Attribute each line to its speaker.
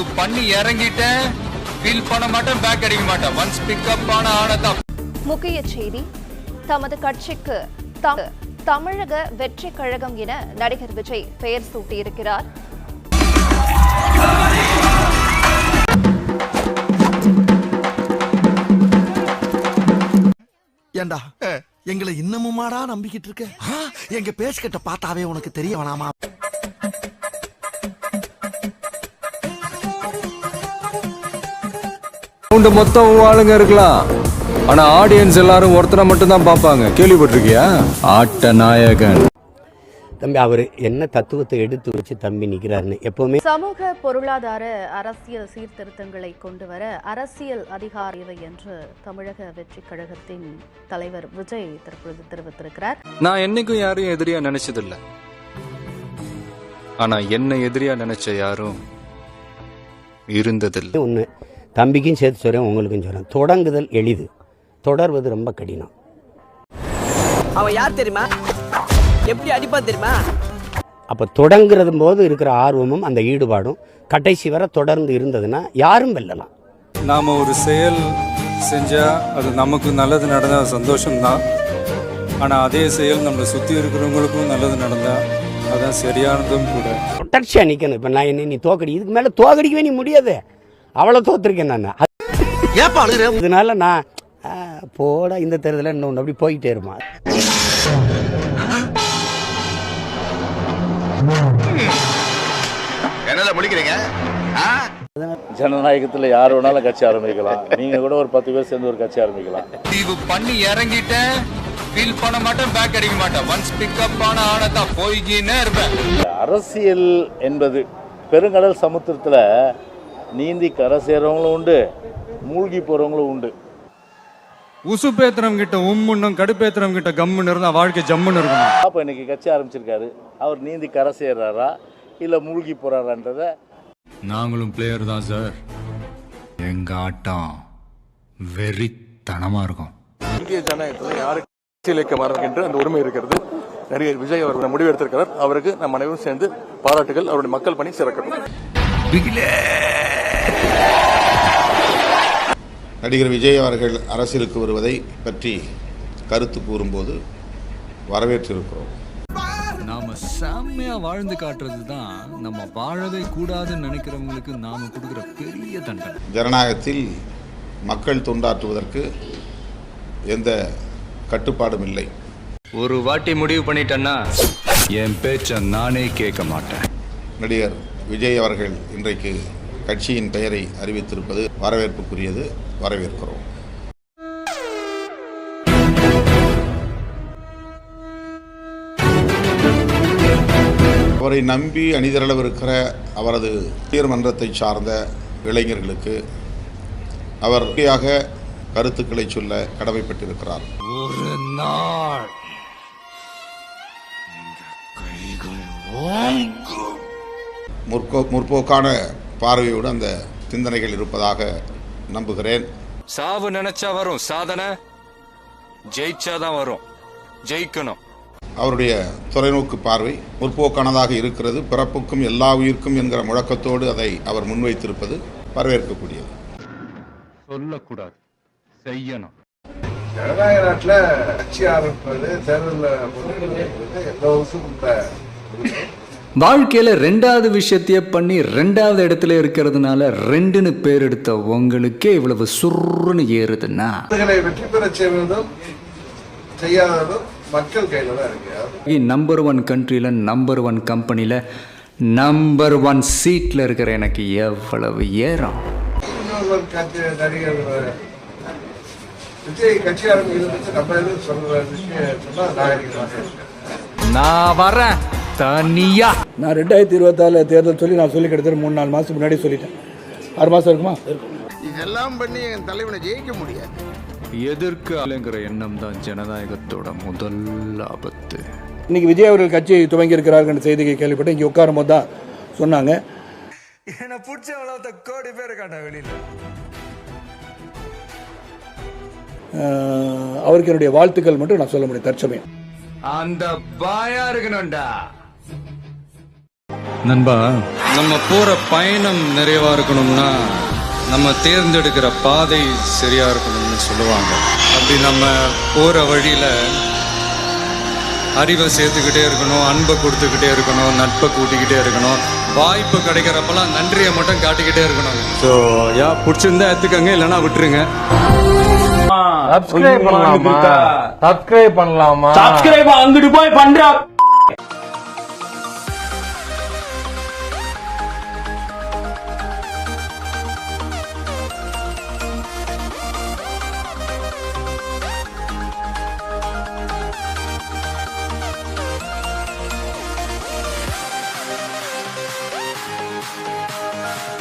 Speaker 1: தீவு பண்ணி இறங்கிட்டேன் ஃபீல் பண்ண மாட்டேன் பேக் அடிக்க மாட்டேன். ஒன்ஸ் பிக்கப் ஆன ஆனதான்
Speaker 2: முக்கிய செய்தி தமது கட்சிக்கு த- தமிழக வெற்றி கழகம் என நடிகர் விஜய் பெயர் சூட்டியிருக்கிறார்.
Speaker 3: ஏண்டா? எங்களை இன்னமுமாடா நம்பிக்கிட்டு இருக்க? எங்க பேசிக்கிட்ட பார்த்தாவே உனக்கு தெரிய வேணாமா?
Speaker 4: ரவுண்டு மொத்தம் ஆளுங்க இருக்கலாம். ஆனா ஆடியன்ஸ் எல்லாரும் ஒருத்தரை மட்டும் தான் பார்ப்பாங்க. கேள்விப்பட்டிருக்கியா? ஆட்ட நாயகன்
Speaker 5: தம்பி அவர் என்ன தத்துவத்தை எடுத்து வச்சு தம்பி நிற்கிறாருன்னு எப்போவுமே
Speaker 2: சமூக பொருளாதார அரசியல் சீர்திருத்தங்களை கொண்டு வர அரசியல் அதிகார தேவை என்று தமிழக வெற்றி கழகத்தின் தலைவர் விஜய் தற்பொழுது தெரிவித்திருக்கிறார்.
Speaker 4: நான் என்னைக்கும் யாரையும் எதிரியா நினைச்சதில்ல. ஆனா என்ன எதிரியா நினைச்ச யாரும் இருந்ததில்லை.
Speaker 5: ஒன்று தம்பிக்கும் சேர்த்து சொல்கிறேன் உங்களுக்கும் சொல்கிறேன் தொடங்குதல் எளிது. தொடர்வது ரொம்ப கடினம்.
Speaker 6: அவன் யார் தெரியுமா? எப்படி அடிப்பா தெரியுமா?
Speaker 5: அப்போ தொடங்குறது போது இருக்கிற ஆர்வமும் அந்த ஈடுபாடும் கடைசி வரை தொடர்ந்து இருந்ததுன்னா யாரும் வெல்லலாம்.
Speaker 4: நாம ஒரு செயல் செஞ்சா அது நமக்கு நல்லது நடந்தா சந்தோஷம்தான். ஆனா அதே செயல் நம்மளை சுத்தி இருக்கிறவங்களுக்கும் நல்லது நடந்தா அதான் சரியானதும் கூட.
Speaker 5: தொடர்ச்சியாக நிற்கணும் இப்போ நான் என்ன நீ தோக்கடி இதுக்கு மேலே தோக்கடிக்கவே நீ முடியாது. அவ்வளோ தோத்துருக்கேன் நான். இதனால நான் போடா இந்த தேர்தலில் இன்னொன்று அப்படி போய்கிட்டே இருமா
Speaker 7: ஜனநாயகத்தில் யார் வேணாலும் கட்சி ஆரம்பிக்கலாம். நீங்கள் கூட ஒரு பத்து பேர் சேர்ந்து ஒரு கட்சி ஆரம்பிக்கலாம்.
Speaker 1: தீவு பண்ணி இறங்கிட்டேன் ஃபீல் பண்ண மாட்டேன் பேக் அடிக்க மாட்டேன். ஒன்ஸ் பிக்கப் ஆன ஆனதான் போய்கினே இருப்பேன்.
Speaker 7: அரசியல் என்பது பெருங்கடல் சமுத்திரத்தில் நீந்தி கரை சேர்றவங்களும் உண்டு மூழ்கி போகிறவங்களும் உண்டு.
Speaker 4: உசுப்பேத்துறவங்க கிட்ட உம்முன்னும் கடுப்பேத்துறவங்க கிட்ட கம்முன்னு இருந்தா வாழ்க்கை ஜம்முன்னு இருக்கணும்
Speaker 7: அப்போ இன்னைக்கு கட்சி ஆரம்பிச்சிருக்காரு. அவர் நீந்தி கரை சேர்றாரா இல்லை மூழ்கி போகிறாரான்றத
Speaker 4: நாங்களும் பிளேயர் தான் சார் எங்க ஆட்டம் வெறித்தனமா இருக்கும்.
Speaker 8: இந்திய ஜனநாயகத்தில் யாருக்கு அரசியலுக்கு மாறுகின்ற அந்த உரிமை இருக்கிறது? நடிகர் விஜய் அவர்கள் முடிவு எடுத்திருக்கிறார். அவருக்கு நம் அனைவரும் சேர்ந்து பாராட்டுகள் அவருடைய மக்கள் பணி சிறக்கட்டும்.
Speaker 9: நடிகர் விஜய் அவர்கள் அரசியலுக்கு வருவதை பற்றி கருத்து கூறும்போது வரவேற்றிருக்கிறோம்.
Speaker 4: நாம செம்மையா வாழ்ந்து காட்டுறது தான் நம்ம வாழவே கூடாதுன்னு நினைக்கிறவங்களுக்கு நாம கொடுக்குற பெரிய தண்டனை.
Speaker 9: ஜனநாயகத்தில் மக்கள் தொண்டாற்றுவதற்கு எந்த கட்டுப்பாடும் இல்லை.
Speaker 4: ஒரு வாட்டி முடிவு பண்ணிட்டேன்னா என் பேச்ச நானே கேட்க மாட்டேன்.
Speaker 9: நடிகர் விஜய் அவர்கள் இன்றைக்கு கட்சியின் பெயரை அறிவித்திருப்பது வரவேற்புக்குரியது. வரவேற்கிறோம். அவரை நம்பி அணிதிரளவு இருக்கிற அவரது உயர்மன்றத்தை சார்ந்த இளைஞர்களுக்கு அவர் உறுதியாக கருத்துக்களை சொல்ல கடமைப்பட்டிருக்கிறார்.
Speaker 4: ஒரு நாள்
Speaker 9: முற்போ முற்போக்கான பார்வையோடு அந்த சிந்தனைகள் இருப்பதாக நம்புகிறேன்.
Speaker 4: சாவு நினைச்சா வரும் சாதனை ஜெயிச்சாதான் வரும் ஜெயிக்கணும்.
Speaker 9: அவருடைய தொலைநோக்கு பார்வை முற்போக்கானதாக இருக்கிறது பிறப்புக்கும் எல்லா உயிர்க்கும் என்கிற முழக்கத்தோடு அதை அவர் முன்வைத்திருப்பது வரவேற்கக்கூடியது.
Speaker 4: சொல்லக்கூடாது செய்யணும்.
Speaker 8: ஜனநாயக நாட்டில் கட்சி ஆரம்பிப்பது தேர்தலில் எந்த
Speaker 4: வாழ்க்கையில ரெண்டாவது விஷயத்தையே பண்ணி ரெண்டாவது இடத்துல இருக்கிறதுனால ரெண்டுன்னு பேர் எடுத்த உங்களுக்கே இவ்வளவு சுருன்னு ஏறுதுன்னா?
Speaker 8: வெற்றி பெற செய்வதும் செய்யாததும் மக்கள் கையில் தான் இருக்கு
Speaker 4: நம்பர் ஒன் கண்ட்ரியில் நம்பர் ஒன் கம்பெனியில் நம்பர் ஒன் சீட்டில் இருக்கிற எனக்கு எவ்வளவு ஏறம்
Speaker 8: நடிகர் விஜய் நம்ம எதுவும் சொல்ற விஷயம்
Speaker 4: நான் வரேன். தனியா
Speaker 10: நான் ரெண்டாயிரத்தி இருபத்தாலு தேர்தல் சொல்லி நான் சொல்லி கிட்டத்தட்ட மூணு நாலு மாதத்துக்கு முன்னாடி சொல்லிட்டேன். ஆறு மாதம் இருக்குமா?
Speaker 3: இதெல்லாம் பண்ணி என் தலைவனை ஜெயிக்க முடியாது.
Speaker 4: எதிர்க்கு ஆளுங்கிற எண்ணம் தான் ஜனநாயகத்தோட முதல் ஆபத்து.
Speaker 10: இன்னைக்கு விஜய் அவர்கள் கட்சி துவங்கி இருக்கிறார்கள் செய்தியை கேள்விப்பட்டு இங்கே உட்காரும் போது தான் சொன்னாங்க.
Speaker 1: என்ன பிடிச்ச அவ்வளோ கோடி பேர் காட்ட வெளியில.
Speaker 10: அவருக்கு என்னுடைய வாழ்த்துக்கள் மட்டும் நான் சொல்ல முடியும் தற்சமயம்.
Speaker 4: அந்த பாயா இருக்கணும்டா. நண்பா. நம்ம போற பயணம் நிறைவா இருக்கணும்னா நம்ம தேர்ந்தெடுக்கிற பாதை சரியா இருக்கணும்னு சொல்லுவாங்க. அப்படி நம்ம போற வழியில அறிவை சேர்த்துக்கிட்டே இருக்கணும் அன்பை கொடுத்துக்கிட்டே இருக்கணும் நட்பை கூட்டிக்கிட்டே இருக்கணும் வாய்ப்பு கிடைக்கிறப்பெல்லாம் நன்றியை மட்டும் காட்டிக்கிட்டே இருக்கணும். ஸோ யா பிடிச்சிருந்தா எடுத்துக்கங்க இல்லைன்னா விட்டுருங்க.
Speaker 11: சப்ஸ்கிரைப் பண்ணலாமா? சப்ஸ்கிரைப் பண்ணலாமா?
Speaker 6: சப்ஸ்கிரைப் அங்கிட்டு போய் பண்றா.